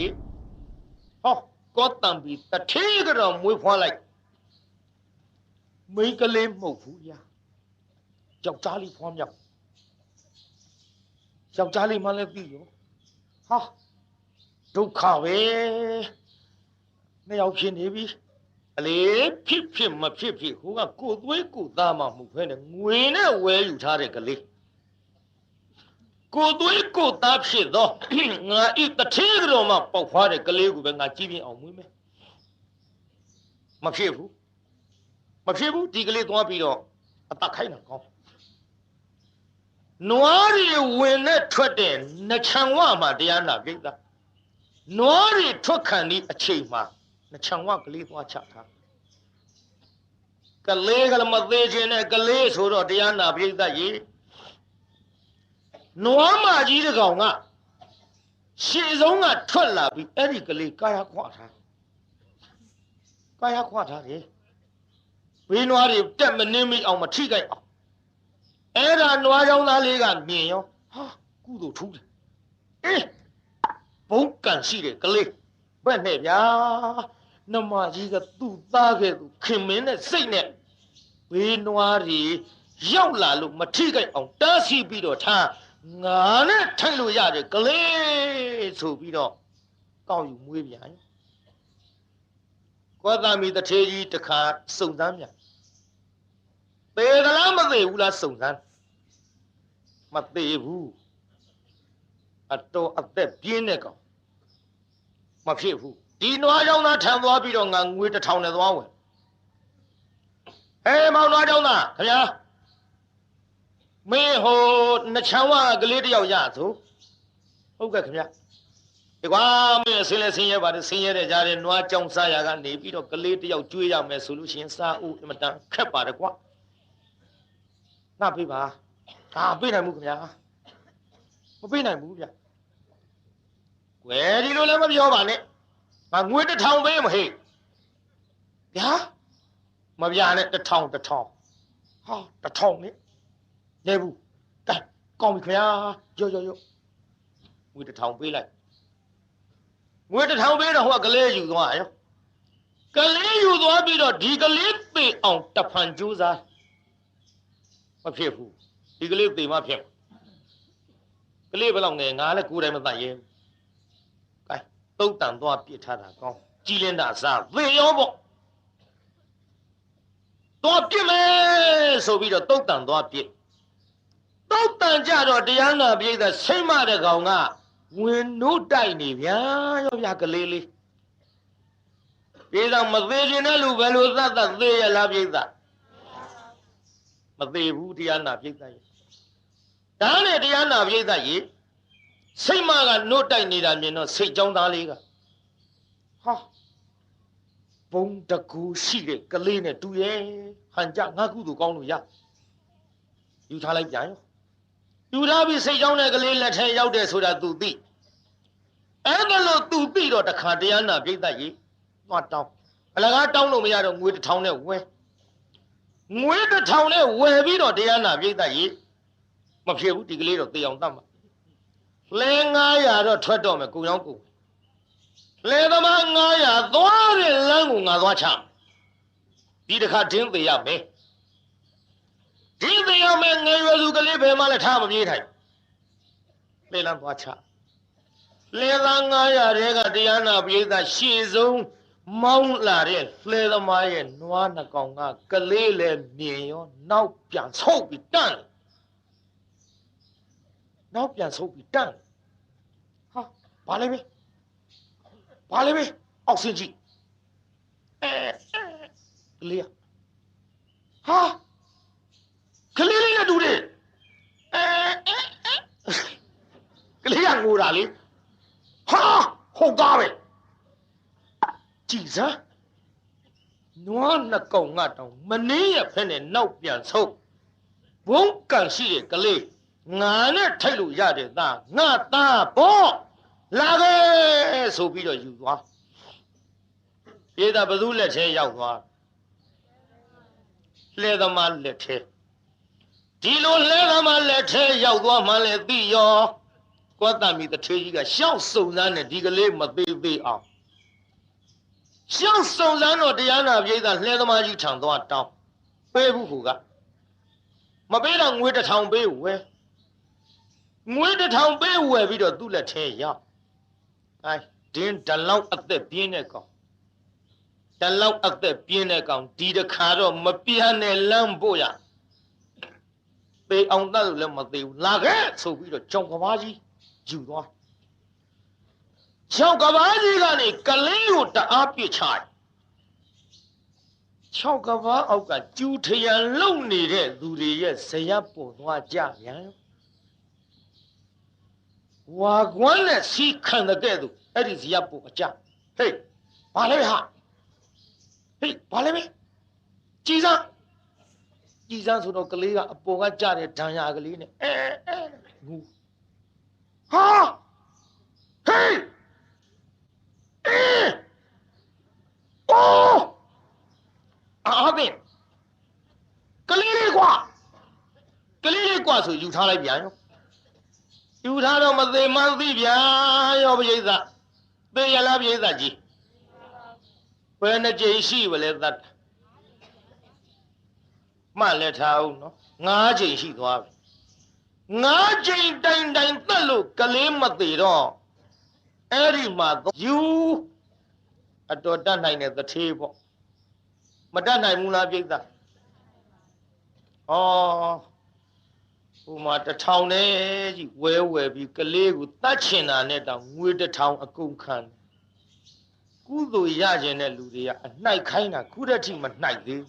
ရေဟောကောတံပီတထေးကတော့မွေးဖွားလိုက်မိန်းကလေးမဟုတ်ဘူးဗျာယောက်ျားလေးဖွားမြောက်ယောက်ျားလေးမှလည်းပြီးရောဟာဒုက္ခပဲနှစ်ယောက်ဖြစ်နေပြီအလေဖြစ်ဖြစ်မဖြစ်ဖြစ်ဟိုကကိုယ်သွေးကိုယ်သားမှမဟုတ်ဖဲနဲ့ငွေနဲ့ဝဲယူထားတဲ့ကလေး ကိုယ်သွေးကိုယ်သားဖြစ်သောငါဤတထေးကတော်မှပေါက်ဖွားတဲ့ကလေးကိုပဲငါကြည့်ပြအောင်မွေးမယ်မဖြစ်ဘူးမဖြစ်ဘူးဒီကလေးသွားပြီးတော့အသက်ခိုင်းတာကောင်းနွားတွေဝင်နဲ့ထွက်တဲ့နှချံဝမှာတရားနာပြိတ္တာနွားတွေထွက်ခံဒီအချိန်မှာနှချံဝကလေးသွားချထားကလေးကလည်းမသေးခြင်းနဲ့ကလေးဆိုတော့တရားနာပြိတ္တာကြီး နွားမကြီးတစ်ကောင်ကရှေ့ဆုံးကထွက်လာပြီးအဲ့ဒီကလေးကာယခွာထားကာယခွာထားတယ်ဘေးနွားတွေတက်မနှင်းမိအောင်မထိခိုက်အောင်အဲ့ဒါနွားကြောင်းသားလေးကမြင်ရောဟာကုသိုလ်ထူးတယ်အေးဘုံကန်ရှိတယ်ကလေးဘယ်နဲ့ဗျာနမကြီးကသူ့သားခဲ့သူခင်မင်းနဲ့စိတ်နဲ့ဘေးနွားတွေရောက်လာလို့မထိခိုက်အောင်တားဆီးပြီးတော့ထား ငါနဲ့ထိုက်လို့ရတယ်ကလေးဆိုပြီးတော့ကောက်ယူမွေးပြန်ကောသမီတထေကြီးတခါစုံစမ်းပြန်သေသလားမသေဘူးလားစုံစမ်းမသေဘူးအတော်အသက်ပြင်းတဲ့ကောင်မဖြစ်ဘူးဒီနွားကြောင့်သားထံသွားပြီးတော့ငါငွေတစ်ထောင်နဲ့သွားဝင်ဟဲမောင်နွားကြောင့်သားခင်ဗျာ မင်းဟိုနှချမ်းဝကလေးတယောက်ရဆိုဟုတ်ကဲ့ခင်ဗျဒီကွာမင်းဆင်းလဲဆင်းရဲပါတယ်ဆင်းရဲတဲ့ကြားထဲနွားကြောင်စားရကနေပြီးတော့ကလေးတယောက်ကျွေးရမယ်ဆိုလို့ရှိရင်စားဦးအမတန်ခက်ပါတယ်ကွာငါပေးပါဒါပေးနိုင်မှုခင်ဗျာမပေးနိုင်ဘူးဗျကွယ်ဒီလိုလည်းမပြောပါနဲ့ငါငွေတစ်ထောင်ပေးမဟေ့ဗျာမပြနဲ့တစ်ထောင်တစ်ထောင်ဟာတစ်ထောင်နဲ့ လဲဘူးကဲကောင်းပြီခင်ဗျာရော့ရော့ရော့ငွေတစ်ထောင်ပေးလိုက်ငွေတစ်ထောင်ပေးတော့ဟိုကကလေးယူသွားရောကလေးယူသွားပြီးတော့ဒီကလေးသေအောင်တဖန်ကြိုးစားမဖြစ်ဘူးဒီကလေးသေမှဖြစ်ကလေးဘယ်လောက်ငယ်ငါလည်းကိုယ်တိုင်မသိရဲဘူးကဲတုတ်တန်သွားပြစ်ထားတာကောင်းကြည်လင်းတာစားသေရောပေါ့သွားပြစ်မယ်ဆိုပြီးတော့တုတ်တန်သွားပြစ် တောက်တန်ကြတော့တရားနာပြိဿဆိမ့်မတဲ့ကောင်ကဝင်နိုးတိုက်နေဗျာရောဗျာကလေးလေးပြိဿမသေးခြင်းတဲ့လူဘယ်လိုသတ်သတ်သေးရလားပြိဿမသေးဘူးတရားနာပြိဿရေဒါနဲ့တရားနာပြိဿရေဆိမ့်မကနိုးတိုက်နေတာမြင်တော့စိတ်ကြောင်းသားလေးကဟာဘုံတကူရှိတဲ့ကလေးနဲ့တူရဲ့ဟန်ကြငါကုသူကောင်းလို့ရယူထားလိုက်ပြန်ရော ယူထားပြီးစိတ်ကြောင်းတဲ့ကလေးလက်ထဲရောက်တယ်ဆိုတာ तू သိအဲ့ဒါလို့ तू သိတော့တခါတရားနာပြိတ္တကြီးသွားတောင်းအလကားတောင်းလို့မရတော့ငွေတစ်ထောင်နဲ့ဝယ်ငွေတစ်ထောင်နဲ့ဝယ်ပြီးတော့တရားနာပြိတ္တကြီးမဖြစ်ဘူးဒီကလေးတော့သေအောင်တတ်မှာလဲ900တော့ထွက်တော့မယ်ကိုရောင်းကိုလဲသမား900သွားတဲ့လမ်းကိုငါသွားချဒီတစ်ခါဒင်းသေးရမယ် ဒီသေးရမယ်ငယ်ရွယ်စုကလေးဘယ်မှလည်းထားမပြေးထိုင်လေလံသွားချလေသား900တဲကတရားနာပိဋကရှေ့ဆုံးမောင်းလာတဲ့လှဲသမားရဲ့နွားနှကောင်ကကလေးလည်းမြင်ရောနောက်ပြန်ဆုပ်ပြီးတန့်နောက်ပြန်ဆုပ်ပြီးတန့်ဟာဘာလဲပဲဘာလဲပဲအောက်ဆင်းကြည့်အဲကလေးဟာ ကလေးလေးနဲ့တူတယ်အဲအဲအဲကလေးကငိုတာလေဟာဟုတ်ကားပဲကြည်စမ်းနွားနှစ်ကောင်ငါတောင်မနှင်းရဖက်နဲ့နောက်ပြန်ဆုပ်ဘုံကန်ရှိတဲ့ကလေးငါနဲ့ထိုက်လို့ရတဲ့သားငါသားဘောလာခဲ့ဆိုပြီးတော့ယူသွားပြေးတာဘသူလက်ထဲရောက်သွားလဲသမားလက်ထဲ ဒီလိုလဲကမှလက်ထဲရောက်သွားမှလည်းသိရောကောတမီတထေးကြီးကရှောက်စုံစမ်းနဲ့ဒီကလေးမသေးသေးအောင်ရှောက်စုံစမ်းတော့တရားနာပြေးတာလှဲသမားကြီးထံသွားတောင်းပေးဘူးခုကမပေးတော့ငွေတစ်ထောင်ပေးဝယ်ငွေတစ်ထောင်ပေးဝယ်ပြီးတော့သူ့လက်ထဲရောက်အဲဒင်းဒလောက်အသက်ပြင်းတဲ့ကောင်ဒလောက်အသက်ပြင်းတဲ့ကောင်ဒီတခါတော့မပြန်နဲ့လမ်းဖို့ရ ပေအောင်တတ်လို့လည်းမသေးဘူးလာခဲ့ဆိုပြီးတော့ကြောင်ကဘာကြီးယူသွားကြောင်ကဘာကြီးကနေကလေးကိုတအားပြစ်ချတယ်၆ကဘာအောက်ကကျူထရန်လုံနေတဲ့သူတွေရဲ့ဇရပ်ပေါ်သွားကြပြန်ဝါကွမ်းနဲ့စီခံတဲ့ကဲ့သို့အဲ့ဒီဇရပ်ပေါ်အကြဟေးဘာလဲဟာဟေးဘာလဲပဲကြည်စမ်း ကြည်စမ်းဆိုတော့ကလေးကအပေါ်ကကြတဲ့ဒဏ်ရာကလေးနဲ့အဲအဲငူဟာဟေးအေးအိုးအားဖြင့်ကလေးလေးကွာကလေးလေးကွာဆိုယူထားလိုက်ပြန်ရောယူထားတော့မသေးမှန်းသိပြန်ရောပရိသတ်သေရလားပရိသတ်ကြီးဘယ်နှကြိမ်ရှိပါလဲသတ် မှတ်လက်ထားအောင်နော်၅ကြိမ်ရှိသွားပြီ၅ကြိမ်တိုင်တိုင်သက်လို့ကလေးမသေးတော့အဲ့ဒီမှာယူအတော်တတ်နိုင်တဲ့သထေးပေါ့မတတ်နိုင်ဘူးလားပြိဿဩဟိုမှာတထောင်နဲ့ကြီးဝဲဝဲပြီးကလေးကိုတတ်ချင်တာနဲ့တောင်ငွေတထောင်အကုန်ခံကုသိုလ်ရခြင်းတဲ့လူတွေကအနှိုက်ခိုင်းတာခုတည်းထိမနှိုက်သေး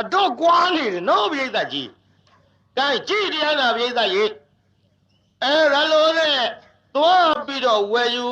အတော့ကွာနေတယ်နော်ပြိဿကြီးကဲကြည်တရားနာပြိဿကြီးအဲဒါလို့လေသွားပြီးတော့ဝယ်ယူ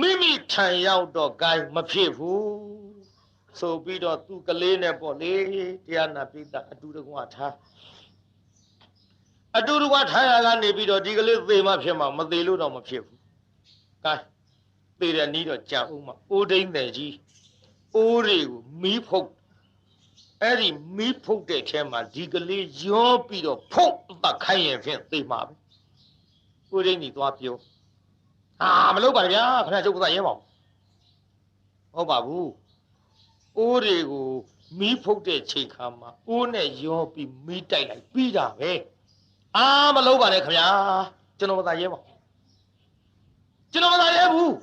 မိမိထံရောက်တော့ဂိုင်းမဖြစ်ဘူးဆိုပြီးတော့သူ့ကလေးနဲ့ပေါ့လေတရားနာပိသအတူတကွထားအတူတကွထားရကနေပြီးတော့ဒီကလေးသေမှဖြစ်မှာမသေးလို့တော့မဖြစ်ဘူးဂိုင်းသေတဲ့နီးတော့ကြာဦးမှာအိုးဒိမ့်တယ်ကြီးအိုးတွေကိုမီးဖုတ် အဲ့ဒီမီးဖုတ်တဲ့ထဲမှာဒီကလေးရောပြီးတော့ဖုတ်အသက်ခိုင်းရင်ဖြင့်သေမှာပဲအိုးဒိမ့်ကြီးသွားပြောဟာမလုပ်ပါနဲ့ဗျာခဏကျုပ်ကရဲပါဟုတ်ပါဘူးအိုးတွေကိုမီးဖုတ်တဲ့ချိန်ခါမှာအိုးနဲ့ရောပြီးမီးတိုက်လိုက်ပြီးတာပဲအာမလုပ်ပါနဲ့ခင်ဗျာကျွန်တော်မသာရဲပါကျွန်တော်မသာရဲဘူး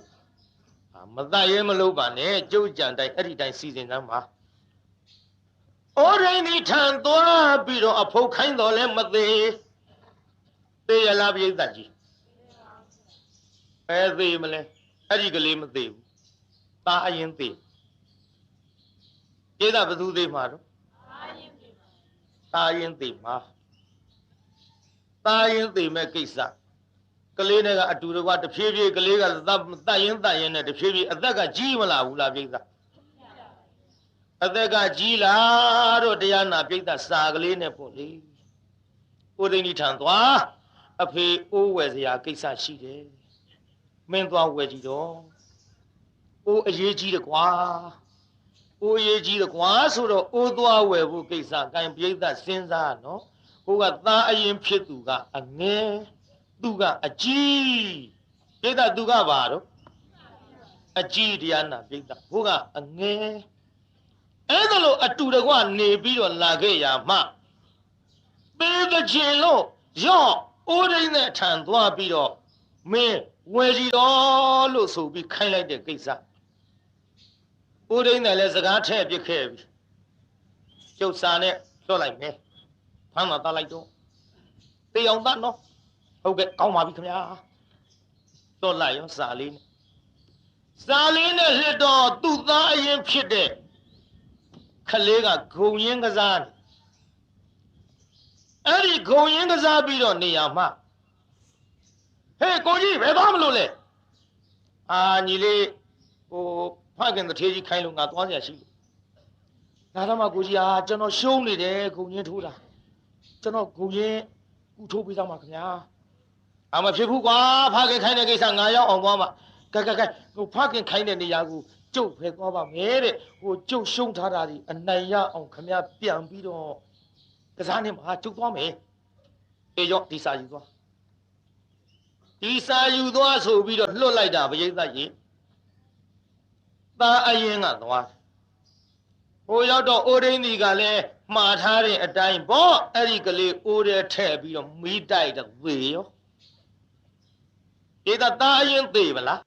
အာမသာရဲမလုပ်ပါနဲ့ကျုပ်ကြံတိုင်းအဲ့ဒီတိုင်းစီစဉ်သမ်း ပါအိုးရင်းဒီထန်သွားပြီးတော့အဖုတ်ခိုင်းတော်လဲမသေးသေးရလားပြိဿကြီးအဲသေးမလဲအဲ့ဒီကလေးမသေးဘူးตาအရင်သေးပြိဿဘသူသေးမှာတော့ตาရင်သေးမှာตาရင်သေးမဲ့ကိစ္စကလေးနဲ့ကအတူတကွတဖြည်းဖြည်းကလေးကသတ်ရင်သတ်ရင်နဲ့တဖြည်းဖြည်းအသက်ကကြီးမလာဘူးလားပြိဿ အသက်ကကြီးလာတော့တရားနာပြိဿစာကလေးနဲ့ပေါ့လေဥဒိဏီထံသွားအဖေအိုးဝယ်စရာကိစ္စရှိတယ်မင်းသွားဝယ်ကြည့်တော့အိုးအရေးကြီးတယ်ကွာအိုးအရေးကြီးတယ်ကွာဆိုတော့အိုးသွားဝယ်ဖို့ကိစ္စကံပြိဿစဉ်းစားနော်ဟိုကသားအရင်ဖြစ်သူကအငယ်သူကအကြီးပြိဿသူကဘာတော့အကြီးတရားနာပြိဿဟိုကအငယ် အဲ့ဒါလို့အတူတကွနေပြီးတော့လာခဲ့ရမှပေးတဲ့ချင်းလို့ရော့အိုးရင်းနဲ့ထန်သွားပြီးတော့မင်းဝယ်ကြည့်တော့လို့ဆိုပြီးခိုင်းလိုက်တဲ့ကိစ္စဦးဒိန်းတယ်လည်းစကားထည့်ပြစ်ခဲ့ပြီကျုပ်စာနဲ့လွှတ်လိုက်မယ်ဖမ်းမှာတတ်လိုက်တော့တေအောင်တတ်နော်ဟုတ်ကဲ့ကောင်းပါပြီခင်ဗျာလွှတ်လိုက်ရောစာလေးနဲ့စာလေးနဲ့လှစ်တော့သူ့သားအရင်ဖြစ်တဲ့ ခလေးကဂုံရင်ကစားအဲ့ဒီဂုံရင်ကစားပြီးတော့နေရမှာဟေးကိုကြီးဘယ်သွားမလို့လဲအာညီလေးဟိုဖခင်တထေးကြီးခိုင်းလို့ငါသွားเสียရှိလို့နာတော့မှကိုကြီးဟာကျွန်တော်ရှုံးနေတယ်ဂုံချင်းထိုးတာကျွန်တော်ဂုံချင်းဥထိုးပေးသားမှာခင်ဗျာအာမဖြစ်ဘူးကွာဖခင်ခိုင်းတဲ့ကိစ္စငါရောက်အောင်သွားမှာကဲကဲကဲဟိုဖခင်ခိုင်းတဲ့နေရာကို ကျုပ်ဖယ်သွားပါမယ်တဲ့ဟိုကျုပ်ရှုံးထားတာဒီအနိုင်ရအောင်ခင်ဗျာပြန်ပြီးတော့ကစားနေမှာကျုပ်သွားမယ်အေးရောဒီစာယူသွားဒီစာယူသွားဆိုပြီးတော့လွတ်လိုက်တာပရိသတ်ကြီးသားအရင်ကသွားတယ်ဟိုရောက်တော့အိုရင်းဒီကလည်းမှားထားတဲ့အတိုင်းပေါ့အဲ့ဒီကလေးအိုးတဲ့ထည့်ပြီးတော့မီးတိုက်တော့သေရောဒီသားသားအရင်သေပလား